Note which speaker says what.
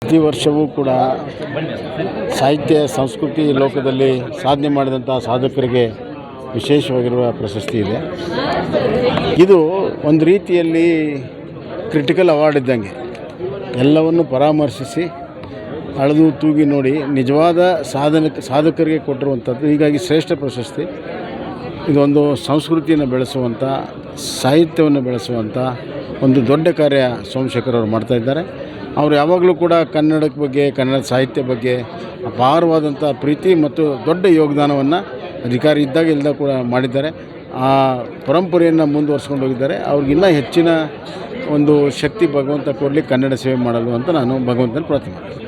Speaker 1: ಪ್ರತಿ ವರ್ಷವೂ ಕೂಡ ಸಾಹಿತ್ಯ, ಸಂಸ್ಕೃತಿ ಲೋಕದಲ್ಲಿ ಸಾಧನೆ ಮಾಡಿದಂಥ ಸಾಧಕರಿಗೆ ವಿಶೇಷವಾಗಿರುವ ಪ್ರಶಸ್ತಿ ಇದೆ. ಇದು ಒಂದು ರೀತಿಯಲ್ಲಿ ಕ್ರಿಟಿಕಲ್ ಅವಾರ್ಡ್ ಇದ್ದಂಗೆ. ಎಲ್ಲವನ್ನು ಪರಾಮರ್ಶಿಸಿ, ಅಳೆದು ತೂಗಿ ನೋಡಿ ನಿಜವಾದ ಸಾಧನ, ಸಾಧಕರಿಗೆ ಕೊಟ್ಟಿರುವಂಥದ್ದು. ಹೀಗಾಗಿ ಶ್ರೇಷ್ಠ ಪ್ರಶಸ್ತಿ. ಇದೊಂದು ಸಂಸ್ಕೃತಿಯನ್ನು ಬೆಳೆಸುವಂಥ, ಸಾಹಿತ್ಯವನ್ನು ಬೆಳೆಸುವಂಥ ಒಂದು ದೊಡ್ಡ ಕಾರ್ಯ ಸೋಮಶೇಖರ್ ಅವರು ಮಾಡ್ತಾಯಿದ್ದಾರೆ ಅವರು ಯಾವಾಗಲೂ ಕೂಡ ಕನ್ನಡದ ಬಗ್ಗೆ, ಕನ್ನಡ ಸಾಹಿತ್ಯ ಬಗ್ಗೆ ಅಪಾರವಾದಂಥ ಪ್ರೀತಿ ಮತ್ತು ದೊಡ್ಡ ಯೋಗದಾನವನ್ನು ಅಧಿಕಾರಿ ಇದ್ದಾಗ ಇಲ್ಲದ ಕೂಡ ಮಾಡಿದ್ದಾರೆ. ಆ ಪರಂಪರೆಯನ್ನು ಮುಂದುವರ್ಸ್ಕೊಂಡು ಹೋಗಿದ್ದಾರೆ. ಅವ್ರಿಗಿನ್ನೂ ಹೆಚ್ಚಿನ ಒಂದು ಶಕ್ತಿ ಭಗವಂತ ಕೊಡಲಿ ಕನ್ನಡ ಸೇವೆ ಮಾಡಲು ಅಂತ ನಾನು ಭಗವಂತನ ಪ್ರಾರ್ಥನೆ ಮಾಡ್ತೀನಿ.